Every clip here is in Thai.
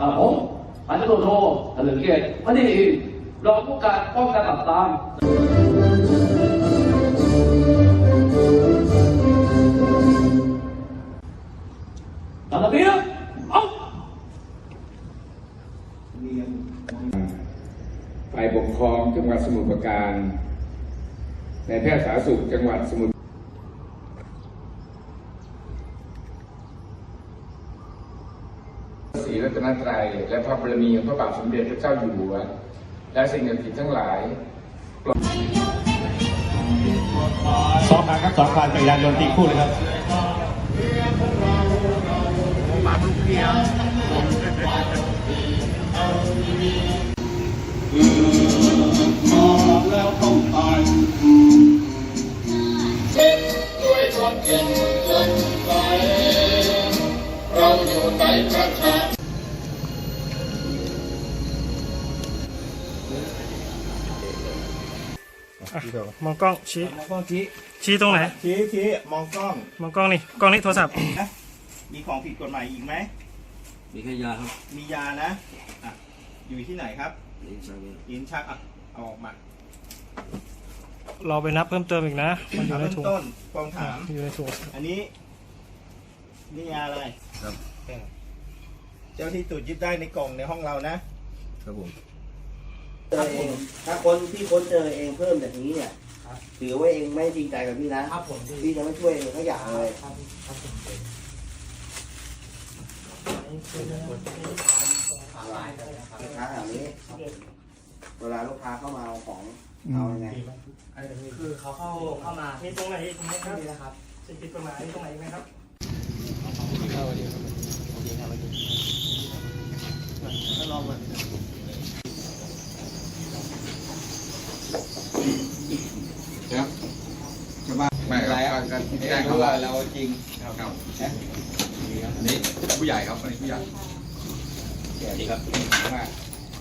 อ่าผมพันตำรวจโทเฉลิมเกียรติพันธีอินรองผู้การป้องกันปราบปรามตามระเบียบเอาฝ่ายปกครองจังหวัดสมุทรปราการในแพทย์สาธารณสุขจังหวัดสมุทรศรีรัต นตรัย และพระบารมีของพระบาทสมเด็จพระเจ้าอยู่หัว และสิ่งศักดิ์สิทธิ์ทั้งหลายสองคันครับสองคันจักรยานยนต์ตีคู่เลยครับด้วย มองกล้องชี้มองกล้องชี้ชี้ตรงไหน ชี้ชี้มองกล้องมองกล้องนี่ กล้องนี้โทรศัพท์ นะมีของผิดกฎหมายอีกไหม มีแค่ยาครับมียานะอะอยู่ที่ไหนครับลิ้นชักอะเอาออกมาเราไปนับเพิ่มเติมอีกนะ มันอยู่ในเริ่มถุงต้นกองถาม อยู่ในถุงอันนี้ นี่ยาอะไรครับเจ้าที่ตรวจยึดได้ในกล่องในห้องเรานะ เจอเอง ถ้าคนที่ค้นเจอเองเพิ่มจากนี้เนี่ยถือว่าเองไม่จริงใจกับพี่นะ ครับผมพี่จะไม่ช่วยเองเขาอยากเลยครับครับผมลูกค้าแถวนี้ เวลาลูกค้าเข้ามาเอาของเอายังไง คือเขาเข้าเข้ามานี่ตรงไหนตรงไหนครับนี่นะครับสิ่งผิดกฎหมายตรงไหนไหมครับครับชาวบ้านไม่ครับการที่แจ้งเขา ว่าเราจริงครับอันนี้ผู้ใหญ่ครับอันนี้ผู้ใหญ่แก่ดีครับมาก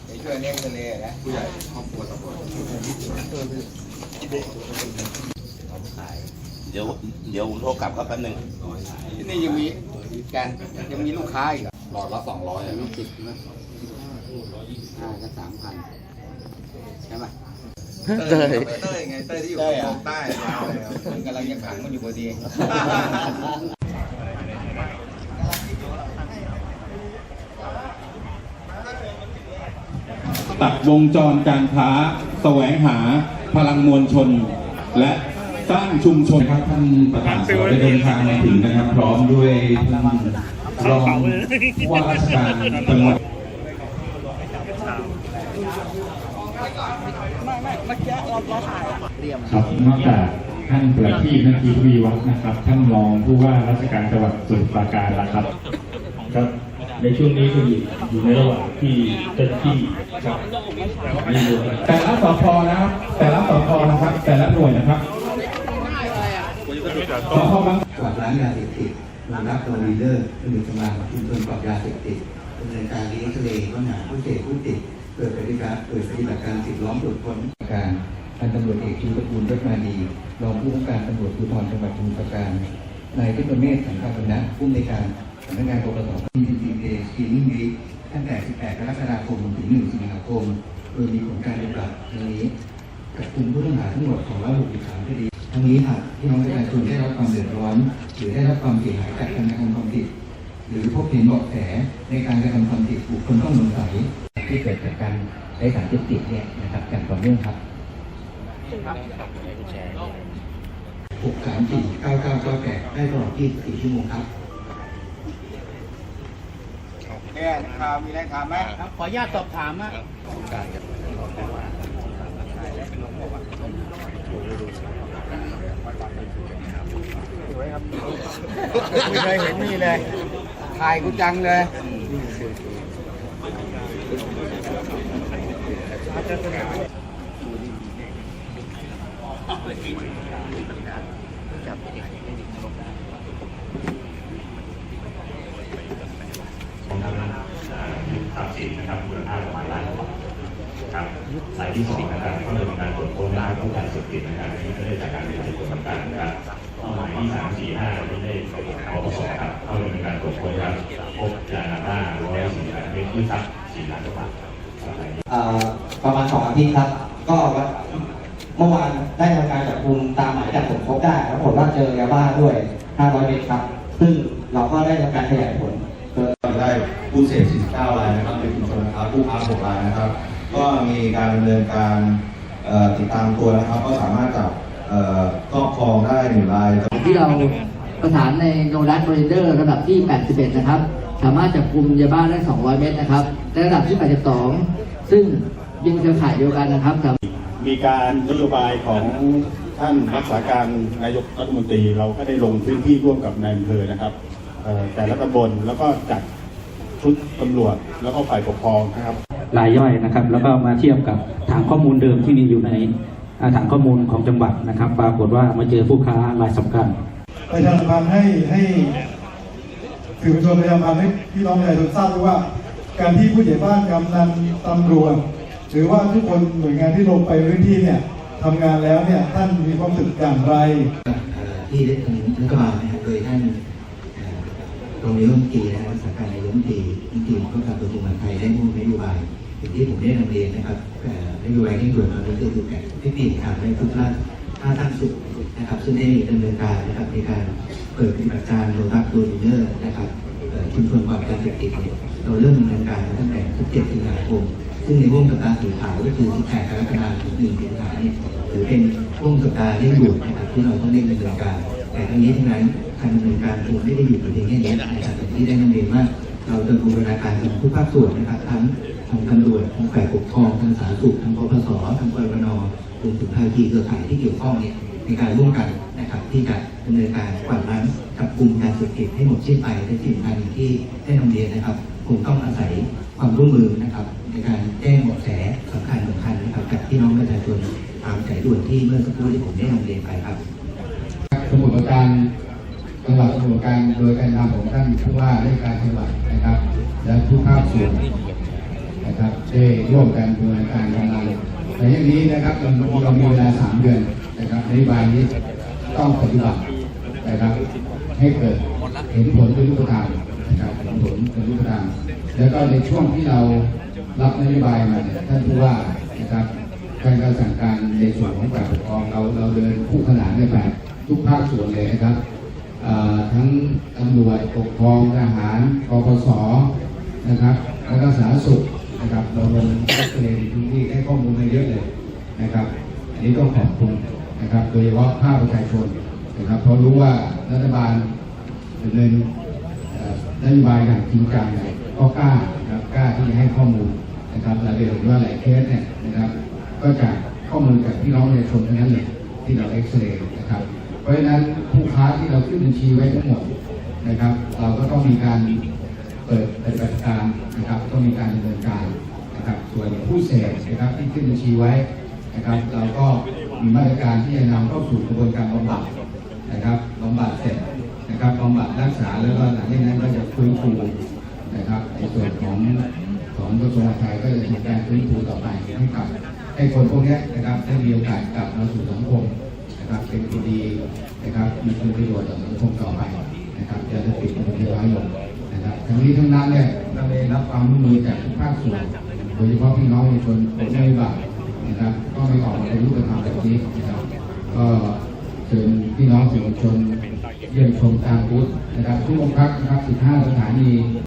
ไปช่วยเลี้ยงทะเลนะผู้ใหญ่ครอบครัวตำรวจเดี๋ยวเดี๋ยวผมโทรกลับครับแป๊บหนึงที่นี่ยังมีการยังมีลูกค้าอีกอะหลอดละสองร้อยอะไม่ติดนะห้าก็สามพัน ใช่ไหมเต้ยเต้ยไงเต้ยที่อยู่ทางใต้มันกำลังยังขังมันอยู่พอดีตัดวงจรการค้า แสวงหาพลังมวลชน และสร้างชุมชนครับท่านประธานสภาได้เดินทางมาถึงนะครับ พร้อมด้วยท่านรองว่าราชการจังหวัด ครับนอกจากท่านประทีปนาทีทวีวัฒน์นะครับ ท่านรองผู้ว่าราชการจังหวัดสมุทรปราการนะครับ ครับในช่วงนี้ก็อยู่อยู่ในระหว่างที่เจ้าหน้าที่ครับแต่ละสพนะครับ แต่ละสพนะครับ แต่ละหน่วยนะครับสพบางกวาดล้างยาเสพติดรองรับตัวลีดเดอร์เป็นหนึ่งกำลังชุมชนปราบยาเสพติดดำเนินการเลี้ยงทะเลค้นหาผู้เสพผู้ติด เกิดปฏิบัติเกิดปฏิบัติการติดล้อมตรวจคนการพันตำรวจเอกชูตระกูลรัตนาดีรองผู้ว่าการตำรวจภูธรจังหวัดสมุทรปราการนายเทพเมธสังฆานะผู้อำนการสำนักงานปปสมีดีเดย์สกรีนิ่งวีตั้งแต่ 18 กรกฎาคมถึง 1 สิงหาคม โดยมีผลการปฏิบัติดังนี้จับกลุ่มผู้ต้องหาทั้งหมด 263 คดี ทั้งนี้หากพี่น้องประชาชนได้รับความเดือดร้อน หรือได้รับความเสียหายจากการกระทำความผิด หรือพบเห็นเบาะแสในการกระทำความผิดบุคคลต้องสงสัย จากการใช้สารเสพติดเนี่ยนะครับอย่างต่อเนื่องครับหกสามสี่เก้าเก้าเก้าแปดได้ตลอด24ชั่วโมงครับแก้ข่าวมีอะไรถามไหมครับ ขออนุญาตสอบถามนะไม่เคยเห็นนี่เลย ถ่ายกูจังเลย ทรัพย์สินนะครับมูลค่าประมาณล้านครับสายที่สองนะครับก็เรื่องการตรวจค้นร้านผู้การสุดติดนะครับที่ก็ได้จากการเรียนรู้ประสบการณ์นะครับเป้าหมายที่สามสี่ห้าที่ได้ของปปสครับเข้าดำเนินการตรวจค้นร้านพบยาบ้าร้อยสี่สิบไมตรที่ทรัพย์สี่ล้านกว่าบาท ประมาณสองอาทิตย์ครับ ก็เมื่อวานได้ทำการจับกุมตามหมายจับผมพบได้แล้วผลว่าเจอยาบ้าด้วย 500 เมตรครับ ซึ่งเราก็ได้ทำการขยายผลได้ผู้เสพ49รายนะครับในชุมชนนะครับผู้ค้า6รายนะครับ ก็มีการดำเนินการเอ่อติดตามตัวนะครับ ก็สามารถจับเอ่อครอบครองได้หนึ่งรายที่เราประสานในโนดัสบริเดอร์ระดับที่ 81 นะครับ สามารถจับกลุ่มยาบ้าได้ 200 เม็ดนะครับ ในระดับที่ 82 ซึ่ง ยังเครือข่ายเดียวกันนะครับมีการนโยบายของท่านรักษาการนายกรัฐมนตรี เราก็ได้ลงพื้นที่ร่วมกับนายอำเภอนะครับเอ่อแต่ละตำบลแล้วก็จัดชุดตำรวจแล้วก็ฝ่ายปกครองนะครับรายย่อยนะครับ แล้วก็มาเทียบกับฐานข้อมูลเดิมที่มีอยู่ในอ่าฐานข้อมูลของจังหวัดนะครับ ปรากฏว่ามาเจอผู้ค้ารายสำคัญประชาสัมพันธ์ให้ให้สื่อมวลชนประชาสัมพันธ์ให้พี่น้องประชาชนทราบด้วยว่า การที่ผู้ใหญ่บ้านกำนันตำรวจ หรือว่าทุกคนหน่วยงานที่ลงไปพื้นที่เนี่ยทำงานแล้วเนี่ยท่านมีความรู้สึกอย่างไรที่ได้ทำรัฐบาลนะครับโดยท่านเอ่อรองนายกรัฐมนตรีนะครับรักการนายกรัฐมนตรีรัฐมนตรีว่าการกระทรวงมหาดไทยได้มุ่งนโยบายอย่างที่ผมได้นำเรียนนะครับนโยบายที่ด่วนตอนนี้ก็คือการเทคนิคการในทุกท่านท่าตั้งสุดนะครับ ซึ่งได้ดำเนินการนะครับในการเปิดปฏิบัติการโลตัสโดยเนอร์นะครับชุมชนความการเสพติดเนี่ยเราเริ่มดำเนินการตั้งแต่17สิงหาคม ซึ่งในห่วงสัปดาห์สีขาวก็คือ18กรกฎาคมถึง1สิงหาเนี่ยถือเป็นห่วงสัปดาห์เร่งด่วนนะครับที่เราต้องเร่งดำเนินการ แต่ทั้งนี้ทั้งนั้นการดำเนินการคงไม่ได้อยู่เพียงแค่นี้นะครับอย่างที่ได้นำเรียนว่าเราจะบูรณาการกันทุกภาคส่วนนะครับทั้งทางตำรวจทางฝ่ายปกครองทางสาธารณสุขทางปปสทางกรนรวมถึงภาคีเครือข่ายที่เกี่ยวข้องเนี่ยในการร่วมกันนะครับที่จะดำเนินการกวาดล้างกับกลุ่มการเสพติดให้หมดสิ้นไปในสิ่งการที่ได้นำเรียนนะครับคงต้องอาศัยความร่วมมือนะครับ ในการแจ้งเบาะแสสำคัญสำคัญนะครับกับพี่น้องประชาชนตามสายด่วนที่เมื่อสักครู่ที่ผมได้นำเรียนไปครับสมุทรปราการจังหวัดสมุทรปราการโดยการนำของท่านผู้ว่าราชการจังหวัดนะครับ และทุกภาคส่วนนะครับได้ร่วมกันดำเนินการทำงานแต่อย่างนี้นะครับเราเรามีเวลาสามเดือนนะครับนโยบายนี้ต้องปฏิบัตินะครับ ให้เกิดเห็นผลเป็นรูปธรรมนะครับเห็นผลเป็นรูปธรรมแล้วก็ในช่วงที่เรา รับนโยบายมาเนี่ยท่านผู้ว่านะครับท่านก็สั่งการในส่วนของฝ่ายปกครองเราเราเดินคู่ขนานกันไปทุกภาคส่วนเลยนะครับทั้งตำรวจปกครองทหารกปสนะครับแล้วก็สาธารณสุขนะครับเราลงเกซเรย์ในพื้นที่ให้ข้อมูลมาเยอะเลยนะครับอันนี้ต้องขอบคุณนะครับโดยเฉพาะภาคประชาชนนะครับเพราะรู้ว่ารัฐบาลดำเนินนโยบายอย่างจริงจังก็กล้าาที่จะให้ข้อมูลนะครับเราได้เห็นว่าหลายเคสเนี่ยนะครับ ก็จากข้อมูลจากพี่น้องประชาชนทั้งนั้นเลยที่เราเอ็กซเรย์นะครับ เพราะฉะนั้นผู้ค้าที่เราขึ้นบัญชีไว้ทั้งหมดนะครับ เราก็ต้องมีการเปิดปฏิบัติการนะครับ ต้องมีการดำเนินการนะครับ ส่วนผู้เสพนะครับที่ขึ้นบัญชีไว้นะครับ เราก็มีมาตรการที่จะนำเข้าสู่กระบวนการบำบัดนะครับบำบัดเสร็จนะครับบำบัดรักษาแล้วก็หลังจากนั้นก็จะฟื้นฟูนะครับ ในส่วนของของกระทรวงมหาดไทยก็จะมีการฟื้นฟูต่อไปให้กับให้คนพวกนี้นะครับได้มีโอกาสกลับมาสู่สังคมนะครับเป็นคนดีนะครับมีคุณประโยชน์ต่อสังคมต่อไปนะครับจะได้ปิดมันน้อยลงนะครับทั้งนี้ทั้งนั้นเนี่ยเราได้รับความร่วมมือจากทุกภาคส่วนโดยเฉพาะพี่น้องประชาชนคนไม่บาปนะครับก็ไม่ออกมาเป็นรูปธรรมแบบนี้นะครับ ก็เชิญพี่น้องสื่อมวลชนเยี่ยมชมทางบูธนะครับทุกโรงพักนะครับ 15 สถานี